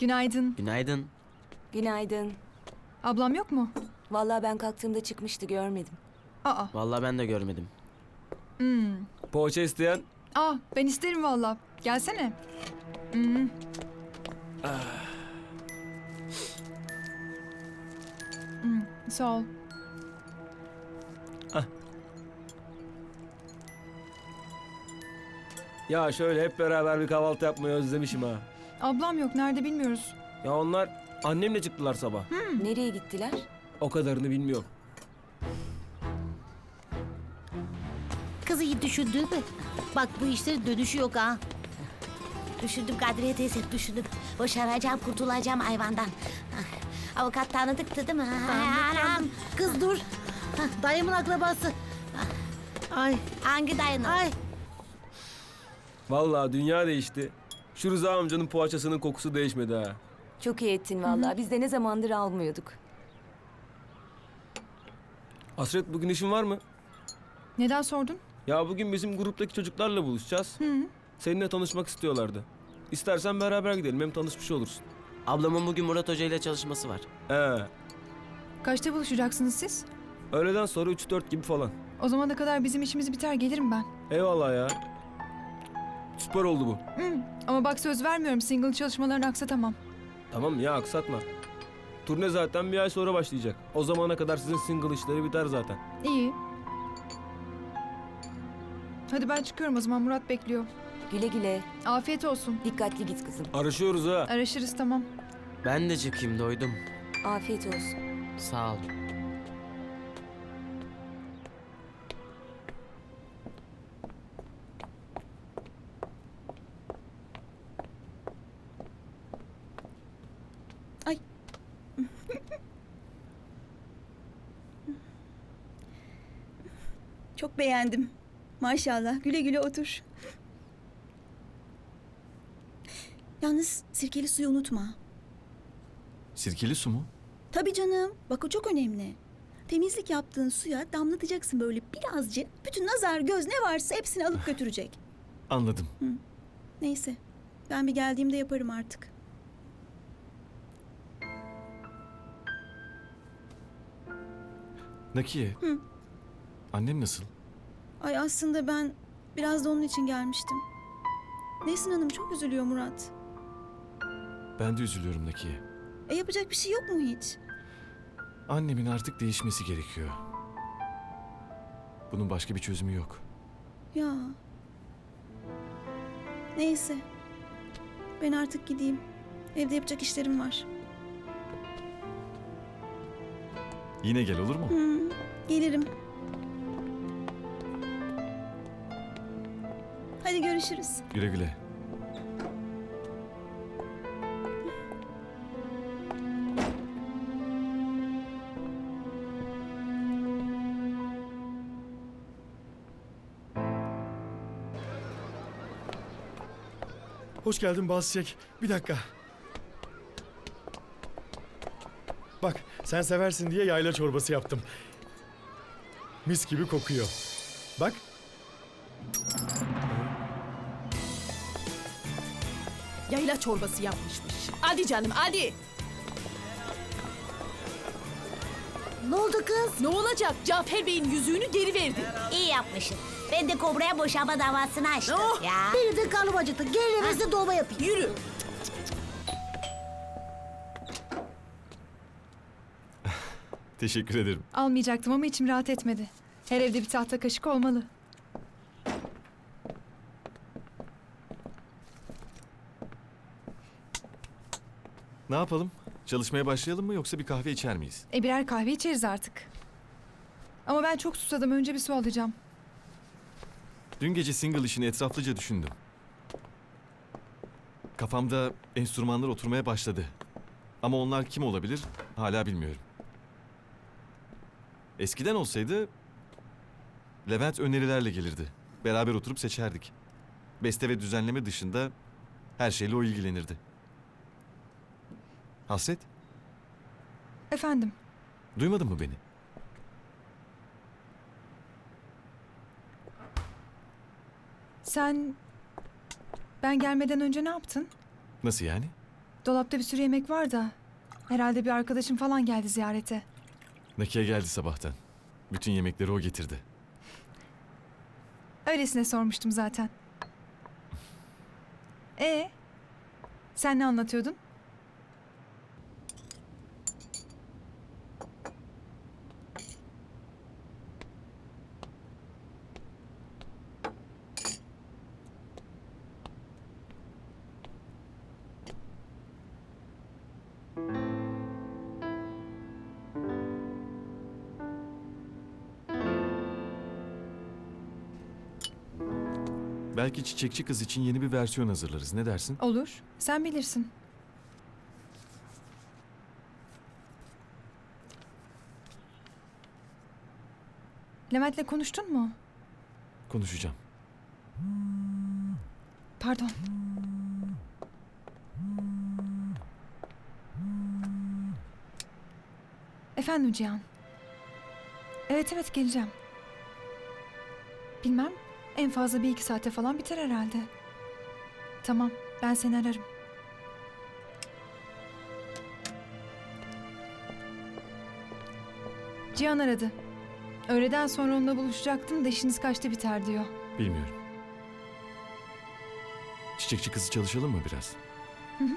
Günaydın. Günaydın. Günaydın. Ablam yok mu? Vallahi ben kalktığımda çıkmıştı görmedim. Aa. Vallahi ben de görmedim. Hmm. Poğaça isteyen Aa ben isterim valla. Gelsene. Hmm. Hmm, sağ ol. ya şöyle hep beraber bir kahvaltı yapmayı özlemişim ha. Ablam yok. Nerede bilmiyoruz. Ya onlar annemle çıktılar sabah. Nereye gittiler? O kadarını bilmiyorum. Kızı iyi düşündün mü? Bak bu işlerin dönüşü yok ha. Düşündüm Kadriye teyze düşündüm. Başaracağım kurtulacağım hayvandan. Ah, Avukat tanıdıktı değil mi? Anam. Kız dur. Hah, Dayımın akrabası. Ay. Hangi dayının? Ay. Vallahi dünya değişti. Şu Rıza amcanın poğaçasının kokusu değişmedi ha. Çok iyi ettin vallahi. Biz de ne zamandır almıyorduk. Hasret bugün işin var mı? Neden sordun? Ya bugün bizim gruptaki çocuklarla buluşacağız. Seninle tanışmak istiyorlardı. İstersen beraber gidelim hem tanışmış olursun. Ablamın bugün Murat Hoca ile çalışması var. He. Kaçta buluşacaksınız siz? Öğleden sonra 3-4 gibi falan. O zamana kadar bizim işimiz biter gelirim ben. Eyvallah ya. Süper oldu bu. Ama bak söz vermiyorum single çalışmalarını aksatamam. Tamam ya aksatma. Turne zaten bir ay sonra başlayacak. O zamana kadar sizin single işleri biter zaten. İyi. Hadi ben çıkıyorum o zaman Murat bekliyor. Güle güle. Afiyet olsun. Dikkatli git kızım. Araşıyoruz ha. Araşırız tamam. Ben de çıkayım doydum. Afiyet olsun. Sağ ol. Çok beğendim. Maşallah güle güle otur. Yalnız sirkeli suyu unutma. Sirkeli su mu? Tabii canım. Bak o çok önemli. Temizlik yaptığın suya damlatacaksın böyle birazcık. Bütün nazar, göz ne varsa hepsini alıp götürecek. Anladım. Neyse. Ben bir geldiğimde yaparım artık. Nakiye. Hı. Annem nasıl? Ay aslında ben biraz da onun için gelmiştim. Nesin Hanım çok üzülüyor Murat. Ben de üzülüyorum Nakiye. E yapacak bir şey yok mu hiç? Annemin artık değişmesi gerekiyor. Bunun başka bir çözümü yok. Ya. Neyse. Ben artık gideyim. Evde yapacak işlerim var. Yine gel olur mu? Hı, gelirim. Hadi görüşürüz. Güle güle. Hoş geldin Basçek. Bir dakika. Bak sen seversin diye yayla çorbası yaptım. Mis gibi kokuyor. Bak. Yayla çorbası yapmışmış. Hadi canım hadi. Ne oldu kız? Ne olacak? Cafer Bey'in yüzüğünü geri verdi. İyi yapmışsın. Ben de kobraya boşanma davasını açtım Oh! ya. Benim de karnım acıktı. Gel evimizde dolma yapayım. Yürü. Teşekkür ederim. Almayacaktım ama içim rahat etmedi. Her evde bir tahta kaşık olmalı. Ne yapalım? Çalışmaya başlayalım mı yoksa bir kahve içer miyiz? E birer kahve içeriz artık. Ama ben çok susadım. Önce bir su alacağım. Dün gece single işini etraflıca düşündüm. Kafamda enstrümanlar oturmaya başladı. Ama onlar kim olabilir hala bilmiyorum. Eskiden olsaydı Levent önerilerle gelirdi. Beraber oturup seçerdik. Beste ve düzenleme dışında her şeyle o ilgilenirdi. Hasret, Efendim. duymadın mı beni? Sen ben gelmeden önce ne yaptın? Nasıl yani? Dolapta bir sürü yemek var da. Herhalde bir arkadaşım falan geldi ziyarete. Nakiye geldi sabahtan. Bütün yemekleri o getirdi. Öylesine sormuştum zaten. E sen ne anlatıyordun? Belki çiçekçi kız için yeni bir versiyon hazırlarız. Ne dersin? Olur. Sen bilirsin. Levent'le konuştun mu? Konuşacağım. Pardon. Efendim Cihan. Evet evet geleceğim. Bilmem. En fazla bir iki saate falan biter herhalde. Tamam ben seni ararım. Cihan aradı. Öğleden sonra onunla buluşacaktım da işiniz kaçta biter diyor. Bilmiyorum. Çiçekçi kızı çalışalım mı biraz? Hı hı.